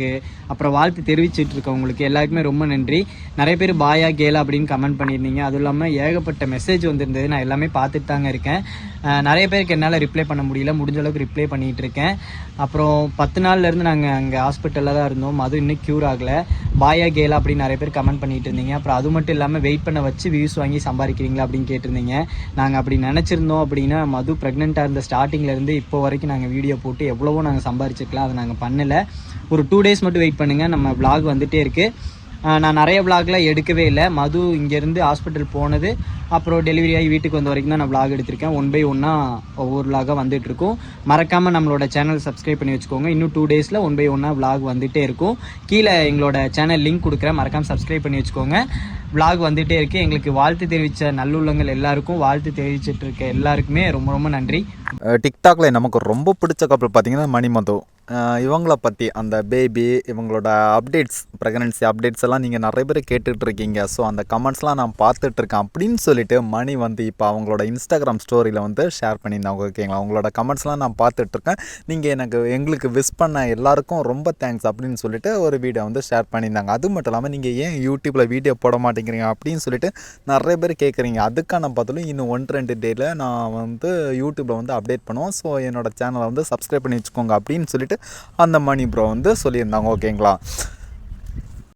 இருக்கவங்களுக்கு அப்புறம் வாழ்த்து தெரிவிச்சிட்டு இருக்கவங்களுக்கு எல்லாருக்குமே ரொம்ப நன்றி. நிறைய பேர் பாயா கேலா அப்படின்னு கமெண்ட் பண்ணியிருந்தீங்க. அதுவும் இல்லாமல் ஏகப்பட்ட மெசேஜ் வந்திருந்தது. நான் எல்லாமே பார்த்துட்டு தாங்க இருக்கேன். நிறைய பேருக்கு என்னால் ரிப்ளை பண்ண முடியல. முடிஞ்ச அளவுக்கு ரிப்ளை பண்ணிகிட்டு இருக்கேன். அப்புறம் பத்து நாள்லேருந்து நாங்கள் அங்கே ஹாஸ்பிட்டலில் தான் இருந்தோம். அதுவும் இன்னும் க்யூர் ஆகலை. பாயா கேலா அப்படின்னு நிறைய பேர் கமெண்ட் பண்ணிட்டு இருந்தீங்க. அப்புறம் அது மட்டும் இல்லாமல் வெயிட் பண்ண வச்சு வியூஸ் வாங்கி சம்பாதிக்கிறீங்களா அப்படின்னு கேட்டிருந்தீங்க. நாங்கள் அப்படி நினச்சிருந்தோம் அப்படின்னா மது ப்ரெக்னெண்ட்டாக இருந்த ஸ்டார்டிங்லேருந்து இப்போ வரைக்கும் நாங்கள் வீடியோ போட்டு எவ்வளவோ நாங்கள் சம்பாதிச்சிருக்கலாம். அதை நாங்கள் பண்ணலை. ஒரு டூ டேஸ் மட்டும் வெயிட் பண்ணுங்கள் நம்ம vlog வந்துகிட்டே இருக்குது நான் நிறைய விளாக்லாம் எடுக்கவே இல்லை. மது இங்கேருந்து ஹாஸ்பிட்டல் போனது. அப்புறம் டெலிவரி ஆகி வீட்டுக்கு வந்த வரைக்கும் தான் நான் விளாக் எடுத்திருக்கேன். ஒன் பை ஒன்னாக ஒவ்வொரு விளாகாக வந்துட்டு இருக்கும். மறக்காமல் நம்மளோட சேனல் சப்ஸ்கிரைப் பண்ணி வச்சுக்கோங்க. இன்னும் டூ டேஸில் ஒன் பை ஒன்னாக விளாக் வந்துகிட்டே இருக்கும். கீழே எங்களோட சேனல் லிங்க் கொடுக்குறேன். மறக்காமல் சப்ஸ்கிரைப் பண்ணி வச்சுக்கோங்க. விளாக் வந்துகிட்டே இருக்குது எங்களுக்கு வாழ்த்து தெரிவித்த நல்லுள்ளங்கள் எல்லாருக்கும் வாழ்த்து தெரிவிச்சிட்டு இருக்க எல்லாருக்குமே ரொம்ப ரொம்ப நன்றி. டிக்டாக்ல நமக்கு ரொம்ப பிடிச்ச கப்பல் பார்த்தீங்கன்னா மணிமதம் இவங்கள பற்றி அந்த பேபி இவங்களோட அப்டேட்ஸ் ப்ரெக்னன்சி அப்டேட்ஸ் எல்லாம் நீங்கள் நிறைய பேர் கேட்டுட்ருக்கீங்க. ஸோ அந்த கமெண்ட்ஸ்லாம் நான் பார்த்துட்ருக்கேன் அப்படின்னு சொல்லிட்டு மணி வந்து இப்போ அவங்களோட இன்ஸ்டாகிராம் ஸ்டோரியில் வந்து ஷேர் பண்ணியிருந்தாங்க ஓகேங்களா அவங்களோட கமெண்ட்ஸ்லாம் நான் பார்த்துட்ருக்கேன். நீங்கள் எனக்கு எங்களுக்கு விஷ் பண்ண எல்லாருக்கும் ரொம்ப தேங்க்ஸ் அப்படின்னு சொல்லிட்டு ஒரு வீடியோ வந்து ஷேர் பண்ணியிருந்தாங்க. அது மட்டும் இல்லாமல் நீங்கள் ஏன் யூடியூப்பில் வீடியோ போட மாட்டேங்கிறீங்க அப்படின்னு சொல்லிட்டு நிறைய பேர் கேட்குறீங்க. அதுக்கான பதிலும் இன்னும் ஒன்று ரெண்டு டேயில் நான் வந்து யூடியூப்பில் வந்து அப்டேட் பண்ணுவோம். ஸோ என்னோட சேனலை வந்து சப்ஸ்கிரைப் பண்ணி வச்சுக்கோங்க அப்படின்னு சொல்லிட்டு அந்த மணி ப்ரோ வந்து சொல்லியிருந்தாங்க ஓகேங்களா